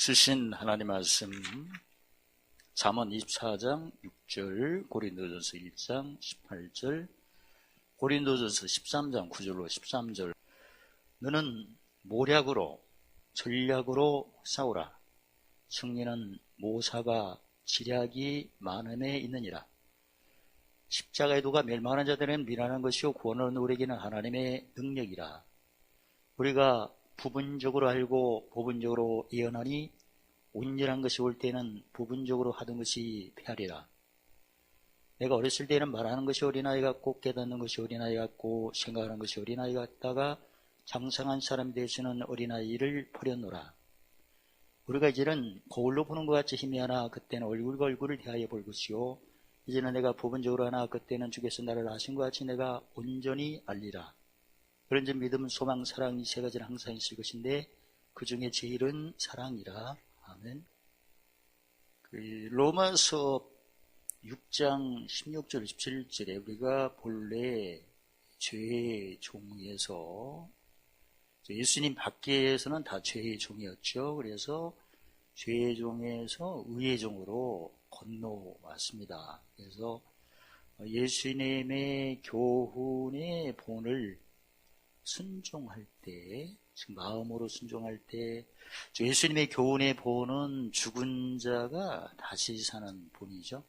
주신 하나님 말씀. 잠언 24장 6절 고린도전서 1장 18절 고린도전서 13장 9절로 13절. 너는 모략으로 전략으로 싸우라. 승리는 모사가 지략이 많음에 있느니라. 십자가의 도가 멸망하는 자들은 미련한 것이요 구원을 누리기는 하나님의 능력이라. 우리가 부분적으로 알고 부분적으로 예언하니 온전한 것이 올 때는 부분적으로 하던 것이 패하리라. 내가 어렸을 때는 말하는 것이 어린아이 같고 깨닫는 것이 어린아이 같고 생각하는 것이 어린아이 같다가 장성한 사람이 되시는 어린아이를 버렸노라. 우리가 이제는 거울로 보는 것 같이 희미하나 그때는 얼굴과 얼굴을 대하여 볼 것이요 이제는 내가 부분적으로 하나 그때는 주께서 나를 아신 것 같이 내가 온전히 알리라. 그런즉 믿음, 소망, 사랑 이 세 가지는 항상 있을 것인데 그 중에 제일은 사랑이라. 아멘. 그 로마서 6장 16절 17절에 우리가 본래 죄의 종에서 예수님 밖에서는 다 죄의 종이었죠. 그래서 죄의 종에서 의의 종으로 건너왔습니다. 그래서 예수님의 교훈의 본을 순종할 때, 즉 마음으로 순종할 때, 예수님의 교훈의 본은 죽은 자가 다시 사는 본이죠.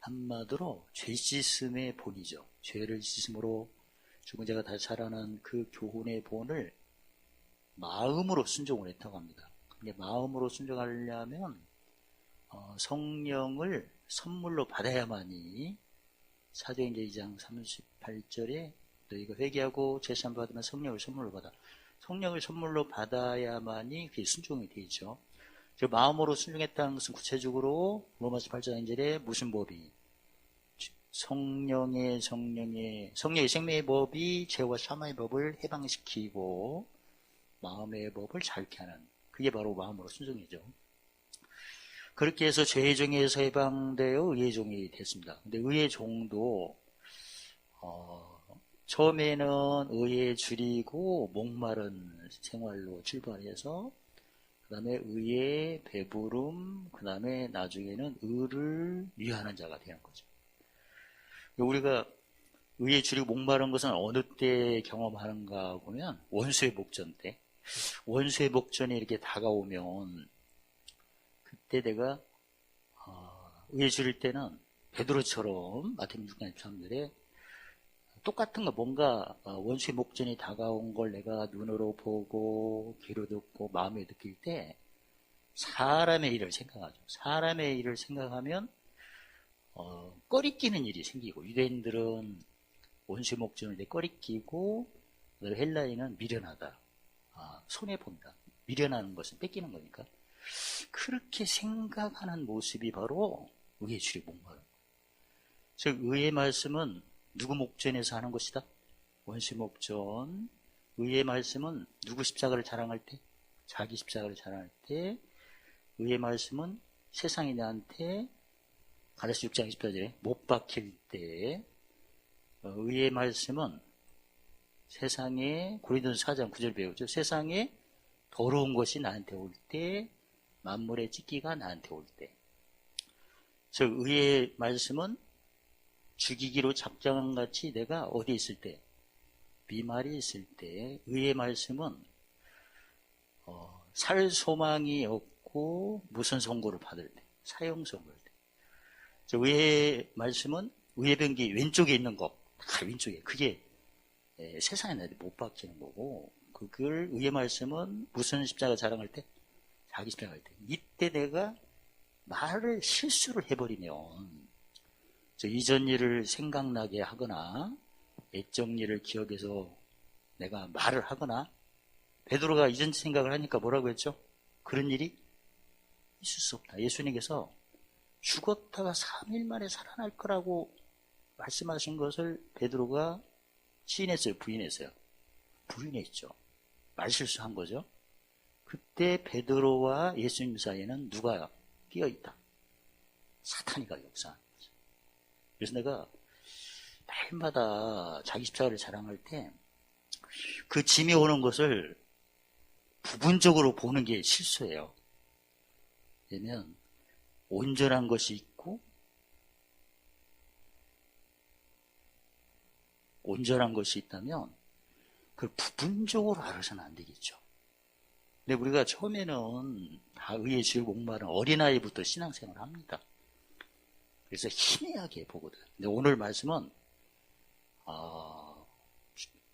한마디로 죄 씻음의 본이죠. 죄를 씻음으로 죽은 자가 다시 살아나는 그 교훈의 본을 마음으로 순종을 했다고 합니다. 근데 마음으로 순종하려면 어, 성령을 선물로 받아야만이 사도행전 2장 38절에 너희가 회개하고 제산 받으면 성령을 선물로 받아. 성령을 선물로 받아야만이 그게 순종이 되죠. 저 마음으로 순종했다는 것은 구체적으로 로마서 8장 1절에 무슨 법이 성령의 성령의 성령의 생명의 법이 죄와 사마의 법을 해방시키고 마음의 법을 자유케 하는 그게 바로 마음으로 순종이죠. 그렇게 해서 죄의 종에서 해방되어 의의 종이 됐습니다. 근데 의의 종도 어, 처음에는 의에 줄이고 목마른 생활로 출발해서 그 다음에 의에 배부름 그 다음에 나중에는 의를 위하는 자가 되는 거죠. 우리가 의에 줄이고 목마른 것은 어느 때 경험하는가 보면 원수의 목전 때 원수의 목전이 이렇게 다가오면 그때 내가 어, 의에 줄일 때는 베드로처럼 마태복음 6장 23절에 똑같은 거 뭔가 어, 원수의 목전이 다가온 걸 내가 눈으로 보고 귀로 듣고 마음에 느낄 때 사람의 일을 생각하죠. 사람의 일을 생각하면 어, 꺼리끼는 일이 생기고 유대인들은 원수의 목전을 내 꺼리끼고 헬라인은 미련하다. 아, 손해 본다. 미련하는 것은 뺏기는 거니까. 그렇게 생각하는 모습이 바로 의의 줄이 목마른 즉 의의 말씀은 누구 목전에서 하는 것이다? 원시 목전. 의의 말씀은 누구 십자가를 자랑할 때? 자기 십자가를 자랑할 때. 의의 말씀은 세상이 나한테 가라스 6장 24절에 못 박힐 때. 어, 의의 말씀은 세상에 고린도서 4장 9절 배우죠. 세상에 더러운 것이 나한테 올 때, 만물의 찢기가 나한테 올 때. 즉 의의 말씀은 죽이기로 작정한 같이 내가 어디 있을 때, 비말이 있을 때, 의의 말씀은 어, 살 소망이 없고 무슨 선고를 받을 때, 사형 선고를 때. 의의 말씀은 의의 병기 왼쪽에 있는 것, 다 왼쪽에. 그게 에, 세상에 나한테 못 박히는 거고, 그걸 의의 말씀은 무슨 십자가 자랑할 때, 자기 십자가 할 때. 이때 내가 말을 실수를 해버리면 이전 일을 생각나게 하거나 애정 일을 기억해서 내가 말을 하거나 베드로가 이전 생각을 하니까 뭐라고 했죠? 그런 일이 있을 수 없다. 예수님께서 죽었다가 3일 만에 살아날 거라고 말씀하신 것을 베드로가 시인했어요? 부인했어요? 부인했죠. 말실수한 거죠. 그때 베드로와 예수님 사이에는 누가 끼어 있다? 사탄이가 역사한 그래서 내가 날마다 자기 십자가를 자랑할 때 그 짐이 오는 것을 부분적으로 보는 게 실수예요. 되면 온전한 것이 있고 온전한 것이 있다면 그 부분적으로 알아서는 안 되겠죠. 근데 우리가 처음에는 다 의의 주를 목마른 어린아이부터 신앙생활을 합니다. 그래서 희미하게 보거든. 근데 오늘 말씀은 어,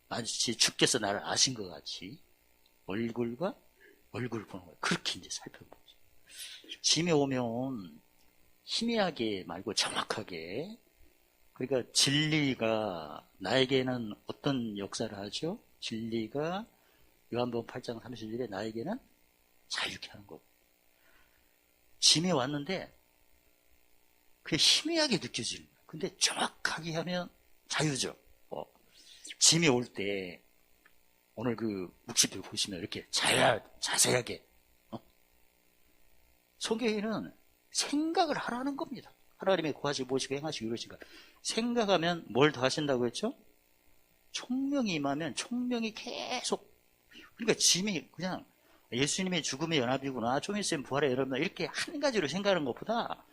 마치 주께서 나를 아신 것 같이 얼굴과 얼굴을 보는 거예요. 그렇게 이제 살펴보죠. 짐에 오면 희미하게 말고 정확하게 그러니까 진리가 나에게는 어떤 역사를 하죠? 진리가 요한복음 8장 31절에 나에게는 자유케 하는 거고 짐에 왔는데 그게 희미하게 느껴지는 거예요. 근데 정확하게 하면 자유죠. 어, 짐이 올 때 오늘 그 묵시표 보시면 이렇게 자, 자세하게 어? 성경에는 생각을 하라는 겁니다. 하나님의 구하시고 보시고 행하시고 이러시니까 생각하면 뭘 더 하신다고 했죠? 총명이 임하면 총명이 계속 그러니까 짐이 그냥 예수님의 죽음의 연합이구나 좀 있으면 부활의 연합이구나 이렇게 한 가지로 생각하는 것보다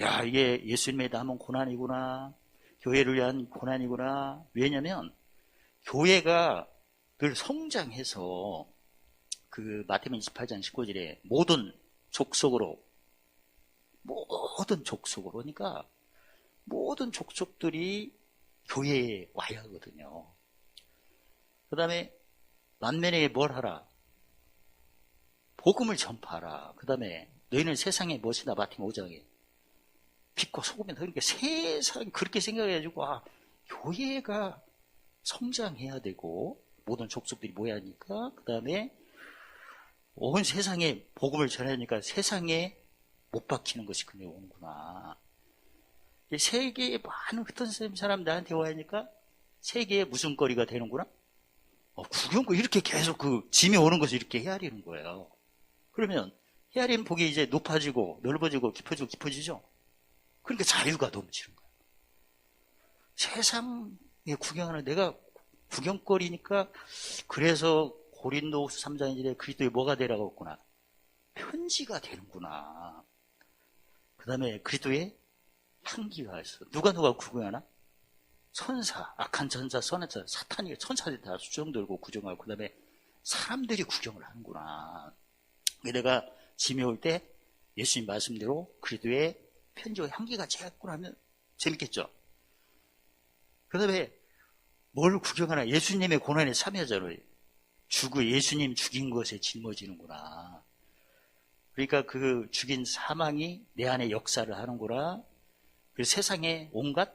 야 이게 예수님의 남은 고난이구나 교회를 위한 고난이구나 왜냐면 교회가 늘 성장해서 그 마태복음 28장 19절에 모든 족속으로 모든 족속으로 그러니까 모든 족속들이 교회에 와야 하거든요. 그 다음에 만면에 뭘 하라? 복음을 전파하라. 그 다음에 너희는 세상에 무엇이다 마틴 5장에 빛과 소금이다. 그러니까 세상 그렇게 생각해가지고 아 교회가 성장해야 되고 모든 족속들이 모여야 하니까 그 다음에 온 세상에 복음을 전해야 하니까 세상에 못 박히는 것이 그에 오는구나. 세계에 많은 흩어진 사람 나한테 와야니까 세계에 무슨 거리가 되는구나? 어, 구경고 이렇게 계속 그 짐이 오는 것을 이렇게 헤아리는 거예요. 그러면 헤아리는 복이 이제 높아지고 넓어지고 깊어지고 깊어지죠? 그러니까 자유가 넘치는 거예요. 세상에 구경하는 내가 구경거리니까 그래서 고린도후서 3장 1절에 그리스도의 뭐가 되라고 했구나. 편지가 되는구나. 그 다음에 그리스도의 향기가 있어. 누가 누가 구경하나? 선사, 악한 전사, 선한 자, 사탄이 천사들이 다 수정 들고 구경하고 그 다음에 사람들이 구경을 하는구나. 내가 짐이 올 때 예수님 말씀대로 그리스도의 편지와 향기가 제했구나 하면 재밌겠죠. 그 다음에 뭘 구경하나? 예수님의 고난에 참여자로 죽어 예수님 죽인 것에 짊어지는구나. 그러니까 그 죽인 사망이 내 안에 역사를 하는구나. 그 세상에 온갖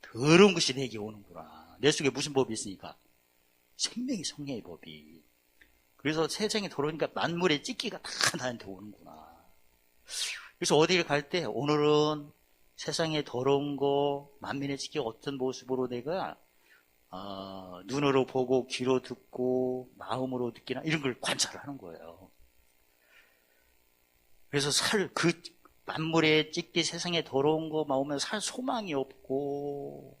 더러운 것이 내게 오는구나. 내 속에 무슨 법이 있으니까? 생명이 성령의 법이. 그래서 세상에 들어오니까 만물의 찢기가 다 나한테 오는구나. 그래서 어디를 갈 때 오늘은 세상에 더러운 거, 만민의 찢기 어떤 모습으로 내가 어, 눈으로 보고 귀로 듣고 마음으로 듣기나 이런 걸 관찰하는 거예요. 그래서 살, 그 만물에 찢기 세상에 더러운 거 나오면 살 소망이 없고,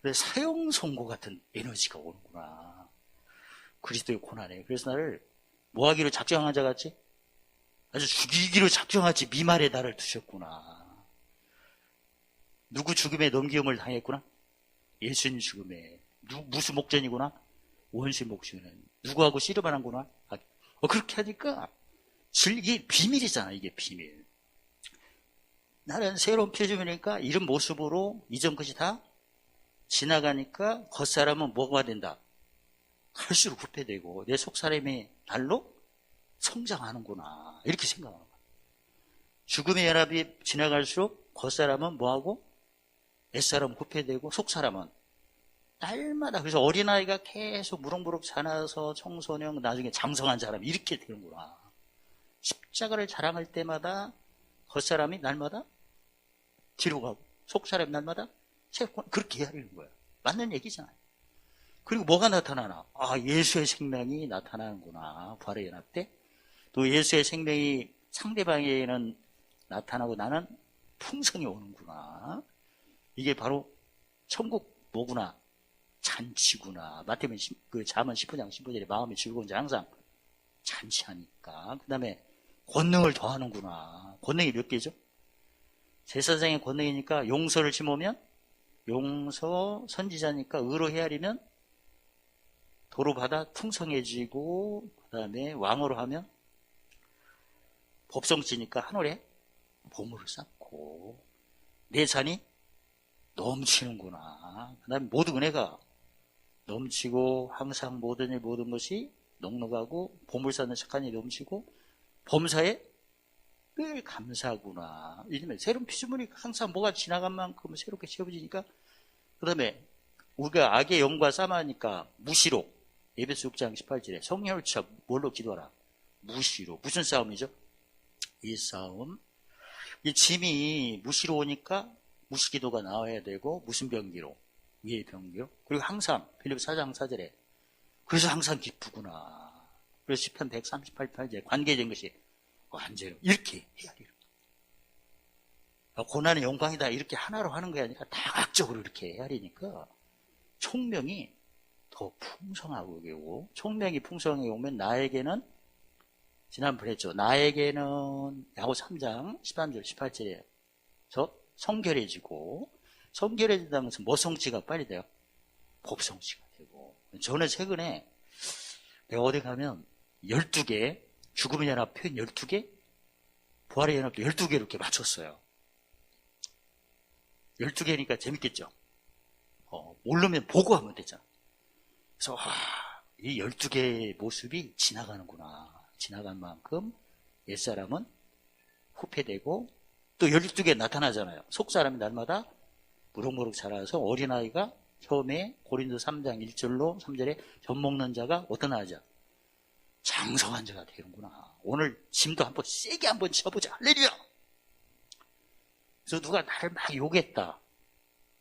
그래 사형 선고 같은 에너지가 오는구나. 그리스도의 고난에. 그래서 나를 뭐 하기로 작정한 자 같지? 아주 죽이기로 작정하지 미말에 나를 두셨구나. 누구 죽음에 넘기움을 당했구나? 예수님 죽음에. 누, 무슨 목전이구나? 원수의 목전은. 누구하고 씨름을 한구나? 아, 어, 그렇게 하니까 이게 비밀이잖아, 이게 비밀. 나는 새로운 표정이니까 이런 모습으로 이전 것이 다 지나가니까 겉사람은 뭐가 된다? 할수록 부패되고 내 속사람이 날로 성장하는구나. 이렇게 생각하는 거야. 죽음의 연합이 지나갈수록 겉사람은 뭐하고? 옛사람은 부패되고 속사람은 날마다 그래서 어린아이가 계속 무럭무럭 자라서 청소년 나중에 장성한 사람 이렇게 되는구나. 십자가를 자랑할 때마다 겉사람이 날마다 뒤로 가고 속사람이 날마다 그렇게 헤아리는 거예요. 맞는 얘기잖아요. 그리고 뭐가 나타나나? 아, 예수의 생명이 나타나는구나. 부활의 연합 때. 또 예수의 생명이 상대방에게는 나타나고 나는 풍성이 오는구나. 이게 바로 천국 뭐구나. 잔치구나. 마태면 그 자문 10장 15절에 마음이 즐거운지 항상 잔치하니까. 그 다음에 권능을 더하는구나. 권능이 몇 개죠? 제사장의 권능이니까 용서를 심으면 용서, 선지자니까 의로 헤아리면 도로 받아 풍성해지고 그 다음에 왕으로 하면 법성지니까 하늘에 보물을 쌓고 내 잔이 넘치는구나. 그 다음에 모든 은혜가 넘치고 항상 모든 일 모든 것이 넉넉하고 보물 쌓는 착한이 넘치고 범사에 늘 감사구나. 이러면 새로운 피조물이 항상 뭐가 지나간 만큼 새롭게 채워지니까 그 다음에 우리가 악의 영과 싸마니까 무시로 예배스 6장 18절에 성령을차 뭘로 기도하라? 무시로. 무슨 싸움이죠? 이 싸움. 이 짐이 무시로 오니까 무시기도가 나와야 되고 무슨 병기로? 위의 병기로. 그리고 항상 필립 4장 4절에 그래서 항상 기쁘구나. 그래서 10편 138편제 관계된 것이 완전히 이렇게 헤아리는 고난의 영광이다 이렇게 하나로 하는 게 아니라 다각적으로 이렇게 헤아리니까 총명이 더 풍성하고 되고 총명이 풍성해 오면 나에게는 지난번에 했죠. 나에게는 야고 3장 13절 18절에 저 성결해지고 성결해진다는 것은 뭐 성취가 빨리 돼요? 법성취가 되고 저는 최근에 내가 어디 가면 12개 죽음의 연합 표현 12개 부활의 연합도 12개 이렇게 맞췄어요. 12개니까 재밌겠죠? 어, 모르면 보고 하면 되잖아. 그래서 와, 이 12개의 모습이 지나가는구나. 지나간 만큼 옛사람은 후패되고 또 12개 나타나잖아요. 속사람이 날마다 무럭무럭 자라서 어린아이가 처음에 고린도 3장 1절로 3절에 젖 먹는 자가 어떤 아자? 장성한 자가 되는구나. 오늘 짐도 한번 세게 한번 쳐보자. 할렐루야! 그래서 누가 나를 막 욕했다.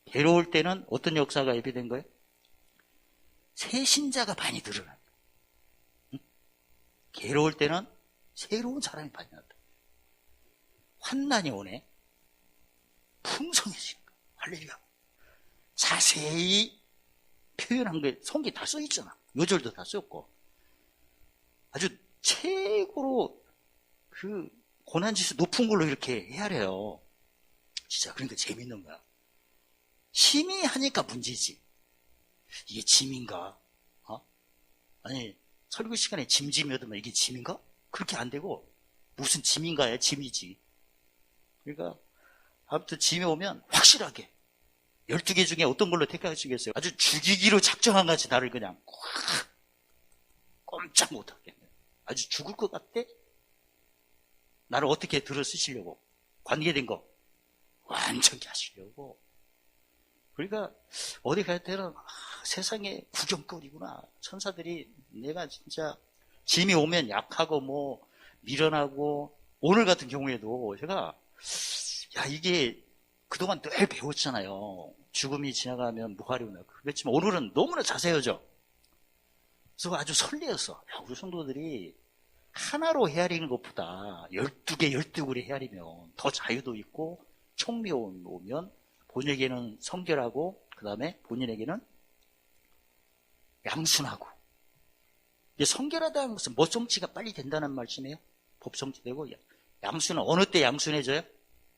괴로울 때는 어떤 역사가 예비된 거예요? 새신자가 많이 늘어나. 응? 괴로울 때는 새로운 사람이 난다. 환난이 오네. 풍성해지는 거야. 할렐루야. 자세히 표현한 게 성기 다 써있잖아. 요절도 다 썼고. 아주 최고로 그 고난지수 높은 걸로 이렇게 헤아려요. 진짜 그러니까 재밌는 거야. 힘이 하니까 문제지. 이게 짐인가? 어? 아니 설교 시간에 짐짐이 얻으면 이게 짐인가? 그렇게 안 되고 무슨 짐인가야 짐이지. 그러니까 아무튼 짐이 오면 확실하게 12개 중에 어떤 걸로 택하시겠어요? 아주 죽이기로 작정한 같이 나를 그냥 꽉 꼼짝 못하게 아주 죽을 것 같대? 나를 어떻게 들어 쓰시려고 관계된 거 완전히 하시려고 그러니까 어디 갈 때는 아, 세상에 구경거리구나. 천사들이 내가 진짜 짐이 오면 약하고 뭐 미련하고 오늘 같은 경우에도 제가 야 이게 그동안 늘 배웠잖아요. 죽음이 지나가면 무하리구나 그렇지만 오늘은 너무나 자세해져. 그래서 아주 설레었어 야, 우리 성도들이 하나로 헤아리는 것보다 12개, 12개로 헤아리면 더 자유도 있고 총미움 오면 본인에게는 성결하고 그 다음에 본인에게는 양순하고 성결하다는 것은 뭐 성취가 빨리 된다는 말씀이에요? 법성취되고 양순은 어느 때 양순해져요?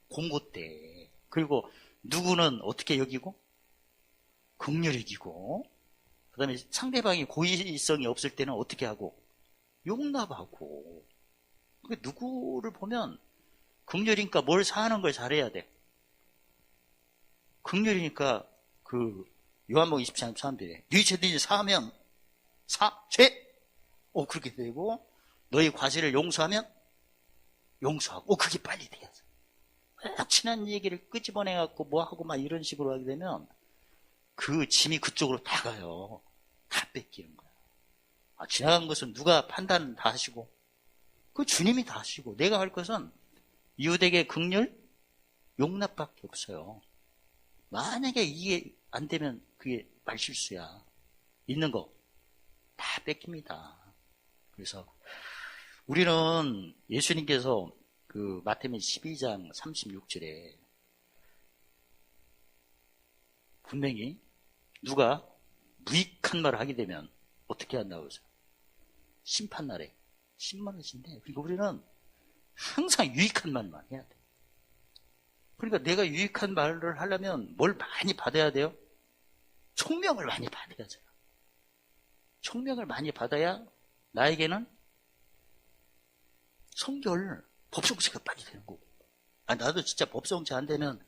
공고 때 그리고 누구는 어떻게 여기고 극렬히 여기고 그 다음에 상대방이 고의성이 없을 때는 어떻게 하고 용납하고 그 누구를 보면 극렬이니까 뭘 사는 걸 잘해야 돼. 극렬이니까 그 요한복 23장 3절에 너희 죄들이 사하면 사, 죄! 어 그렇게 되고 너희 과실을 용서하면 용서하고 어 그게 빨리 돼야죠. 친한 얘기를 끄집어내갖고 뭐하고 막 이런 식으로 하게 되면 그 짐이 그쪽으로 다 가요. 다 뺏기는 거야. 아, 지나간 것은 누가 판단 다 하시고 그 주님이 다 하시고 내가 할 것은 이웃에게 극렬 용납밖에 없어요. 만약에 이게 안 되면 그게 말실수야. 있는 거 다 뺏깁니다. 그래서 우리는 예수님께서 그 마태면 12장 36절에 분명히 누가 무익한 말을 하게 되면 어떻게 한다고 해서 심판날에 10만 원씩인데 그러니까 우리는 항상 유익한 말만 해야 돼. 그러니까 내가 유익한 말을 하려면 뭘 많이 받아야 돼요? 총명을 많이 받아야죠. 총명을 많이 받아야 나에게는 성결, 법성치가 빨리 되는 거고. 아, 나도 진짜 법성치 안 되면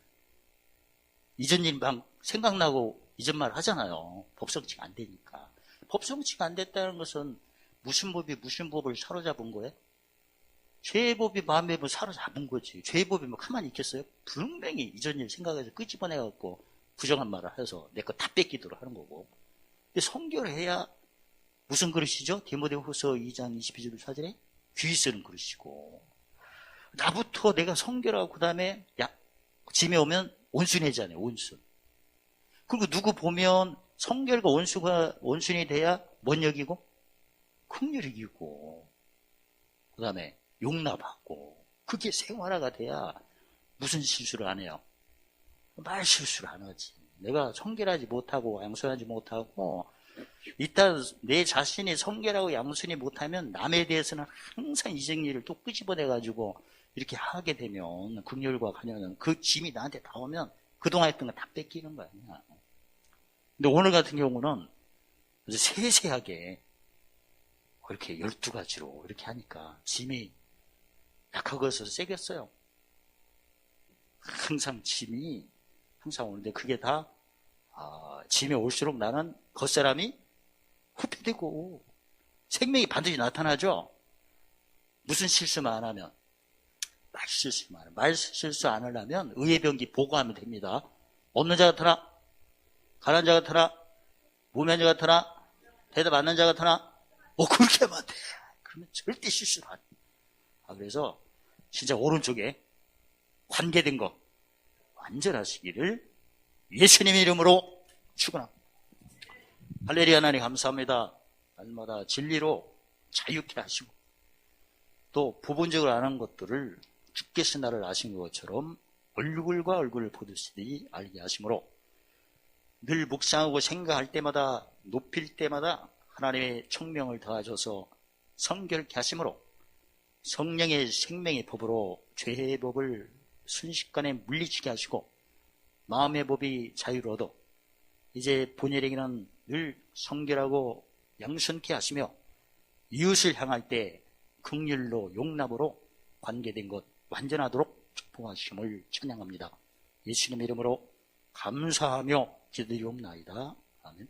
이전 일 막 생각나고 이전 말 하잖아요. 법성치가 안 되니까. 법성치가 안 됐다는 것은 무슨 법이 무슨 법을 사로잡은 거예요? 죄의 법이 마음의 법을 사로잡은 거지. 죄의 법이 뭐 가만히 있겠어요? 분명히 이전 일 생각해서 끄집어내갖고 부정한 말을 해서 내 거 다 뺏기도록 하는 거고. 근데 성결 해야 무슨 그릇이죠? 디모데 후서 2장 22절 사절에 귀 쓰는 그릇이고 나부터 내가 성결하고 그 다음에 야 짐에 오면 온순해지잖아요. 온순. 그리고 누구 보면 성결과 온수가 온순이 돼야 뭔 여기고 긍휼이 이기고 그 다음에 용납하고 그게 생활화가 돼야 무슨 실수를 안 해요. 말 실수를 안 하지. 내가 성결하지 못하고 양순하지 못하고 일단 내 자신이 성결하고 양순이 못하면 남에 대해서는 항상 이정리를 또 끄집어내 가지고 이렇게 하게 되면 긍휼과 관여는 그 짐이 나한테 다 오면 그동안 했던 거 다 뺏기는 거 아니야. 근데 오늘 같은 경우는 세세하게 그렇게 12가지로 이렇게 하니까 짐이 약하고 해서 세겠어요. 항상 짐이 항상 오는데 그게 다 아, 짐이 올수록 나는 겉사람이 후퇴되고 생명이 반드시 나타나죠. 무슨 실수만 안 하면 말 실수만 하면 말 실수 안 하려면 의의 병기 보고하면 됩니다. 없는 자 같으나 가난 자 같으나 무면 자 같으나 대답 안는 자 같으나 뭐 그렇게 하면 안 돼. 그러면 절대 실수를 안 해. 아, 그래서 진짜 오른쪽에 관계된 거 완전하시기를 예수님의 이름으로 축원합니다. 할렐루야 하나님 감사합니다. 날마다 진리로 자유케 하시고 또 부분적으로 아는 것들을 주께서 나를 아신 것처럼 얼굴과 얼굴을 보듯이 알게 하심으로 늘 묵상하고 생각할 때마다 높일 때마다 하나님의 청명을 더하셔서 성결케 하심으로 성령의 생명의 법으로 죄의 법을 순식간에 물리치게 하시고 마음의 법이 자유로 얻어 이제 본인에게는 늘 성결하고 양순케 하시며 이웃을 향할 때 극률로 용납으로 관계된 것 완전하도록 축복하심을 찬양합니다. 예수님 이름으로 감사하며 기도리옵나이다. 아멘.